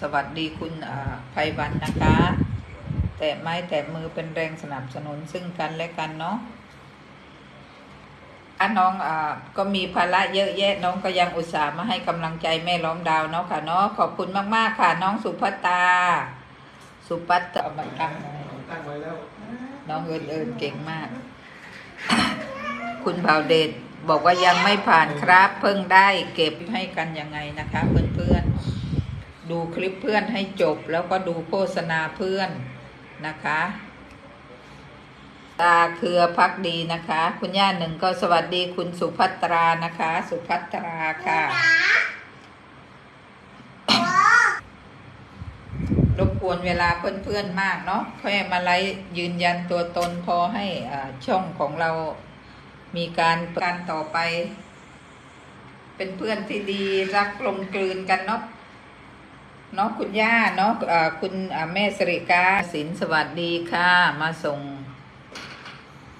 สวัสดีคุณอ่าไพวันนะคะ แต่ไม้แต่มือเป็นแรงสนับสนุนซึ่งกันและกันเนาะอะน้องอ่าก็มีภาระเยอะแยะน้องก็ยังอุตส่าห์มาให้กำลังใจแม่ล้อมดาวเนาะค่ะเนาะขอบคุณมากๆค่ะ น้องสุภัตา สุภัตตามาตั้งตั้งไว้แล้ว น้องเอิญเอิญเก่งมาก คุณเผาเดชบอกว่ายังไม่ผ่านครับ เพิ่งได้เก็บให้กันยังไงนะคะ เพื่อนๆ ดูคลิปเพื่อนให้จบแล้วก็ดูโฆษณาเพื่อนนะคะ ตาเครือพักดีนะคะ คุณย่าหนึ่งก็สวัสดีคุณสุภัตรานะคะ สุภัตราค่ะรบกวนเวลาเพื่อนๆมากเนาะแค่มาไลฟ์ยืนยันตัวตนพอให้อ่าช่องของเรามีการการต่อไป เป็นเพื่อนที่ดีรักกลมกลืนกันเนาะ เนาะคุณย่าเนาะอ่าคุณแม่สริกาสินสวัสดีค่ะ มาส่ง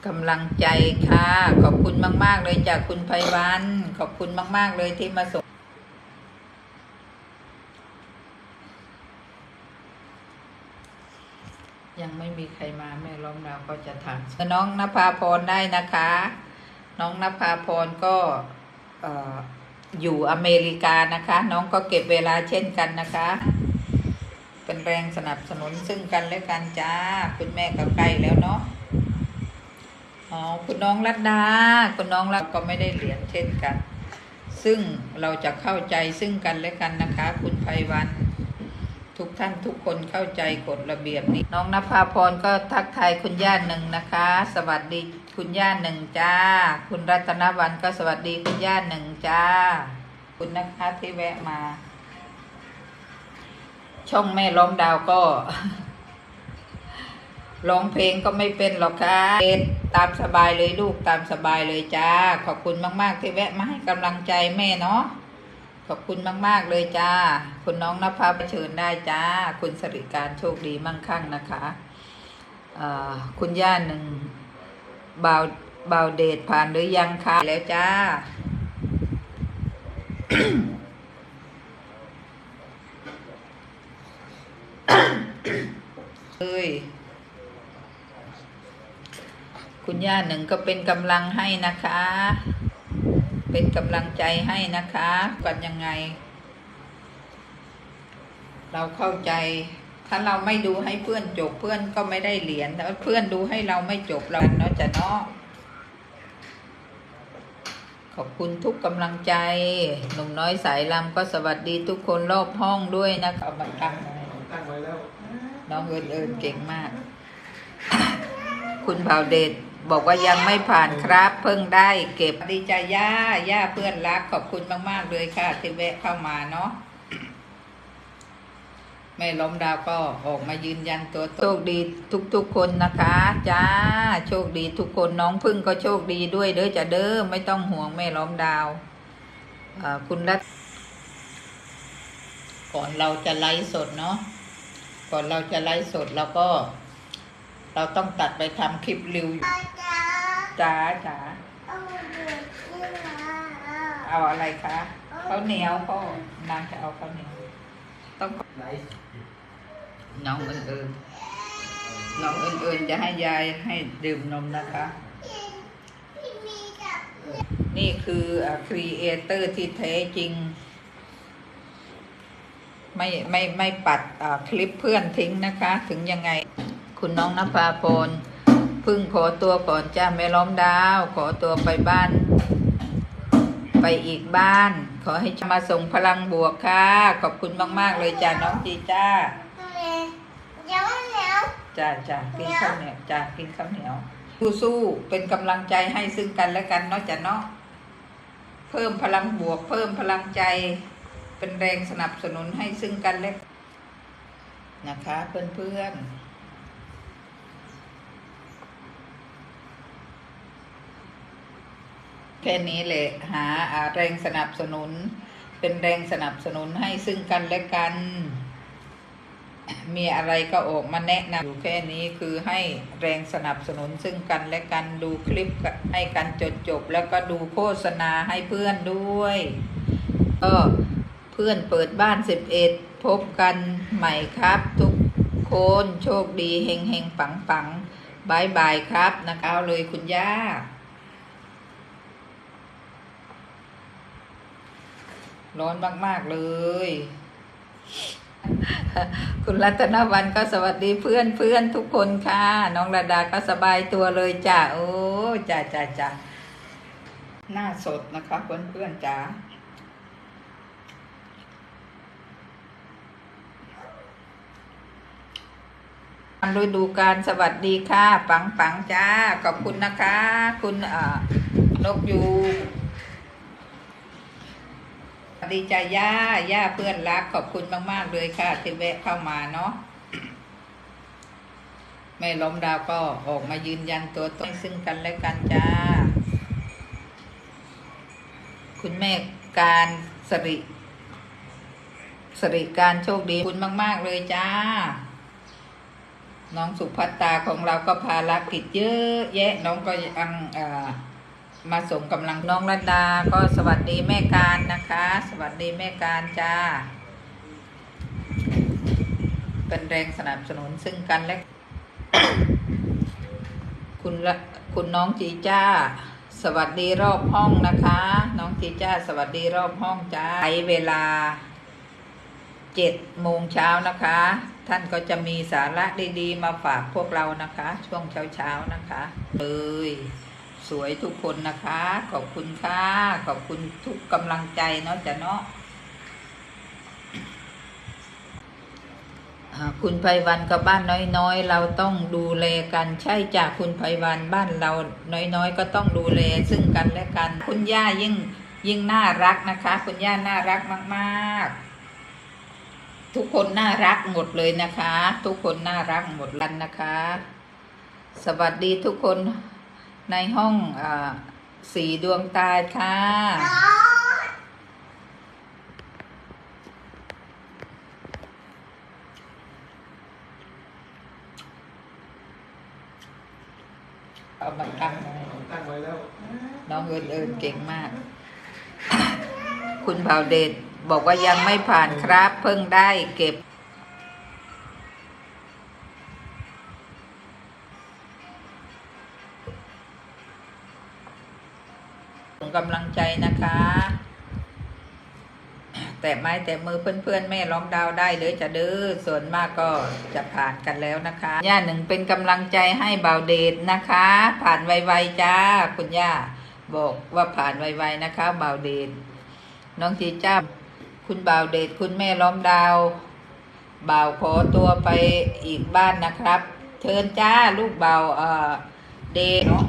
กำลังใจค่ะ ขอบคุณมาก ๆ เลยจากคุณไพวัน ขอบคุณมาก ๆ เลยที่มาส่งยังไม่มีใครมาแม่ล้อมดาวก็จะถามน้องนภาพรได้นะคะ น้องนภาพรก็เอ่อ อยู่อเมริกานะคะ น้องก็เก็บเวลาเช่นกันนะคะ เป็นแรงสนับสนุนซึ่งกันและกันจ้า คุณแม่ก็ใกล้แล้วเนาะอ๋อคุณน้องรัตดา คุณน้องรัตก็ไม่ได้เหรียญเช่นกัน ซึ่งเราจะเข้าใจซึ่งกันและกันนะคะ คุณไพวัน ทุกท่านทุกคนเข้าใจกฎระเบียบนี้ น้องนภาพรก็ทักทายคุณย่าหนึ่งนะคะ สวัสดีคุณย่าหนึ่งจ้า คุณรัตนวันก็สวัสดีคุณย่าหนึ่งจ้า คุณนะคะที่แวะมา ช่องแม่ล้อมดาวก็ร้องเพลงก็ไม่เป็นหรอกค่ะตามสบายเลยลูกตามสบายเลยจ้า ขอบคุณมาก ๆ ที่แวะมาให้กำลังใจแม่เนาะ ขอบคุณมาก ๆ เลยจ้า คุณน้องนภาเชิญได้จ้า คุณสริการโชคดีมั่งคั่งนะคะคุณย่าหนึ่งบาวบาวเดทผ่านหรือยังคะแล้วจ้า เอ้ยคุณย่าหนึ่งก็เป็นกำลังให้นะคะ เป็นกำลังใจให้นะคะกันยังไง เราเข้าใจ ถ้าเราไม่ดูให้เพื่อนจบเพื่อนก็ไม่ได้เหรียญแต่ว่าเพื่อนดูให้เราไม่จบเราเนาะจะเนาะขอบคุณทุกกำลังใจ หนุ่มน้อยสายลำก็สวัสดีทุกคนรอบห้องด้วยนะคะเอามาตั้งตั้งไว้แล้ว น้องเอิญเอิญเก่งมาก คุณเผาเดช บอกว่ายังไม่ผ่านครับ เพิ่งได้เก็บดีใจย่าย่าเพื่อนรักขอบคุณมาก ๆ เลยค่ะ ที่แวะเข้ามาเนาะแม่ล้มดาวก็ออกมายืนยันตัวโชคดีทุก ๆ คนนะคะ จ้า โชคดีทุกคนน้องพึ่งก็โชคดีด้วยเด้อจะเด้อไม่ต้องห่วงแม่ล้มดาวคุณรัตก่อนเราจะไลฟ์สดเนาะก่อนเราจะไลฟ์สดเราก็ เราต้องตัดไปทำคลิปรีวิว จ๋าจ๋าเอาอะไรคะข้าวเหนียวก็นางจะเอาข้าวเหนียวต้องไลฟ์น้องเอิญเอิญน้องเอิญเอิญจะให้ยายให้ดื่มนมนะคะ นี่คือครีเอเตอร์ที่แท้จริง ไม่ไม่ไม่ปัดอ่าคลิปเพื่อนทิ้งนะคะ ถึงยังไง คุณน้องนภาพล พึ่งขอตัวก่อนจ้าแม่ล้อมดาว ขอตัวไปบ้าน ไปอีกบ้าน ขอให้มาส่งพลังบวกค่ะ ขอบคุณมาก ๆ เลยจ้าน้องจีจ้าจ้าจ้ากินข้าวเหนียวจ้ากินข้าวเหนียวสู้ๆเป็นกำลังใจให้ซึ่งกันและกันเนาะจ้ะเนาะเพิ่มพลังบวก เพิ่มพลังใจ เป็นแรงสนับสนุนให้ซึ่งกันและนะคะ เพื่อนๆ แค่นี้แหละหาแรงสนับสนุน เป็นแรงสนับสนุนให้ซึ่งกันและกัน มีอะไรก็ออกมาแนะนำอยู่แค่นี้คือให้แรงสนับสนุนซึ่งกันและกันดูคลิปให้กันจนจบ แล้วก็ดูโฆษณาให้เพื่อนด้วยก็เพื่อนเปิดบ้านสิบเอ็ดพบกันใหม่ครับ ทุกคนโชคดีเฮงเฮงปังปังบายบายครับนะคะเลยคุณย่า ร้อนมาก ๆ เลย คุณรัตนวันก็สวัสดีเพื่อนเพื่อนทุกคนค่ะ น้องระดาก็สบายตัวเลยจ้ะโอ้จ้ะจ้ะจ้ะหน้าสดนะคะเพื่อนเพื่อนจ้าฤดูการสวัสดีค่ะ ปังปังจ้า ขอบคุณนะคะ คุณอ่านกยู ดีจ้าย่าย่าเพื่อนรักขอบคุณมาก ๆ เลยค่ะ ที่แวะเข้ามาเนาะแม่ล้มดาวก็ออกมายืนยันตัวตนซึ่งกันและกันจ้า คุณแม่การสริสริการโชคดีคุณมาก ๆ เลยจ้า น้องสุภัตตาของเราก็ภารกิจเยอะ แยะน้องก็ยังอ่อ มาส่งกำลังน้องรัตดา ก็สวัสดีแม่การนะคะ สวัสดีแม่การจ้า เป็นแรงสนับสนุนซึ่งกันและคุณคุณน้องจีจ้า สวัสดีรอบห้องนะคะ น้องจีจ้า สวัสดีรอบห้องจ้าใช้เวลาเจ็ดโมงเช้านะคะ ท่านก็จะมีสาระดีๆ มาฝากพวกเรานะคะ ช่วงเช้าๆนะคะเลย สวยทุกคนนะคะ ขอบคุณค่ะ ขอบคุณทุกกำลังใจเนาะจ้ะเนาะคุณไพวันกับบ้านน้อยๆ เราต้องดูแลกันใช่จากคุณไพวันบ้านเราน้อยๆ ก็ต้องดูแลซึ่งกันและกัน คุณย่ายิ่งยิ่งน่ารักนะคะ คุณย่าน่ารักมากๆ ทุกคนน่ารักหมดเลยนะคะ ทุกคนน่ารักหมดลันนะคะ สวัสดีทุกคน ในห้องอสีดวงตาค่ะ เอามาตั้งตั้งไว้แล้ว น้องเอิญเอิญเก่งมาก คุณเผาเดชบอกว่ายังไม่ผ่านครับ เพิ่งได้เก็บ แต่ไม้แต่มือเพื่อนๆ แม่ร้องดาวได้เลยจะเด้อส่วนมากก็จะผ่านกันแล้วนะคะย่าหนึ่งเป็นกำลังใจให้บ่าวเดชนะคะ ผ่านไวๆจ้าคุณย่าบอกว่าผ่านไวๆนะคะบ่าวเดชน้องจีจ้าคุณบ่าวเดชคุณแม่ล้อมดาวบ่าวขอตัวไปอีกบ้านนะครับ เชิญจ้าลูกบ่าวเออเดชเนาะ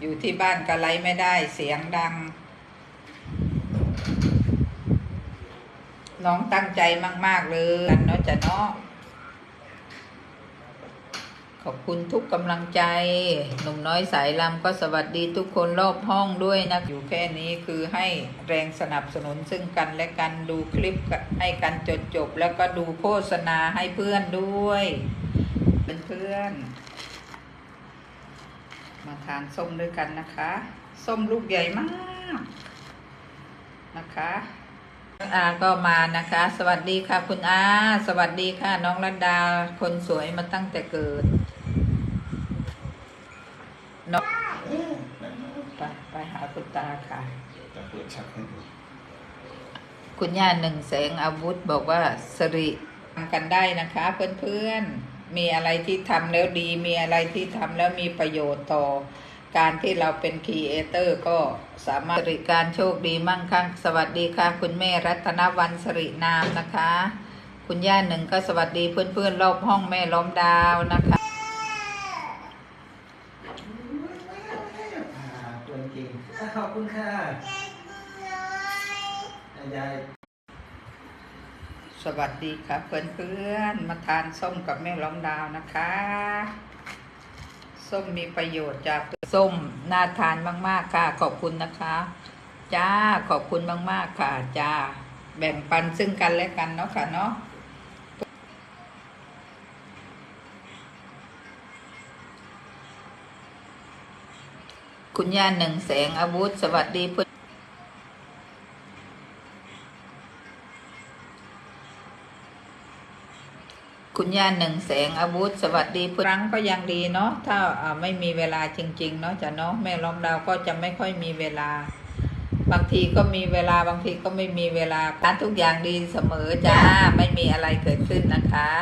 อยู่ที่บ้านกะไรไม่ได้เสียงดัง น้องตั้งใจมาก ๆ เลยกันเนาะจะเนาะขอบคุณทุกกำลังใจ หนุ่มน้อยสายลำก็สวัสดีทุกคนรอบห้องด้วยนะ อยู่แค่นี้คือให้แรงสนับสนุนซึ่งกันและกันดูคลิปให้กันจดจบ แล้วก็ดูโฆษณาให้เพื่อนด้วยเป็นเพื่อนมาทานส้มด้วยกันนะคะ ส้มลูกใหญ่มากนะคะ อาก็มานะคะ สวัสดีค่ะ คุณอาสวัสดีค่ะ น้องรัตดาคนสวยมาตั้งแต่เกิดน้องไปไปหาคุณตาค่ะจะเปิดชักให้ดูคุณย่าหนึ่งแสงอาวุธบอกว่าสริทำกันได้นะคะ เพื่อนๆมีอะไรที่ทำแล้วดี มีอะไรที่ทำแล้วมีประโยชน์ต่อ การที่เราเป็นครีเอเตอร์ก็สามารถสริการโชคดีมั่งคั่งสวัสดีค่ะ คุณแม่รัตนวันสรินามนะคะ คุณย่าหนึ่งก็สวัสดีเพื่อนๆรอบห้องแม่ล้อมดาวนะคะอ่าตัวจริงอะขอบคุณค่ะยายสวัสดีครับเพื่อนๆมาทานส้มกับแม่ล้อมดาวนะคะ ส้มมีประโยชน์จากส้มน่าทานมาก ๆ ค่ะ ขอบคุณนะคะ จ้าขอบคุณมาก ๆ ค่ะ จ้า แบ่งปันซึ่งกันและกันเนาะค่ะเนาะคุณย่าหนึ่งแสงอาวุธ สวัสดีเพื่อน คุณย่าหนึ่งแสงอาวุธ สวัสดีครั้งก็ยังดีเนาะถ้าไม่มีเวลาจริง ๆ เนาะจ้ะเนาะแม่ล้อมดาวก็จะไม่ค่อยมีเวลา บางทีก็มีเวลาบางทีก็ไม่มีเวลาการทุกอย่างดีเสมอจ้าไม่มีอะไรเกิดขึ้นนะคะ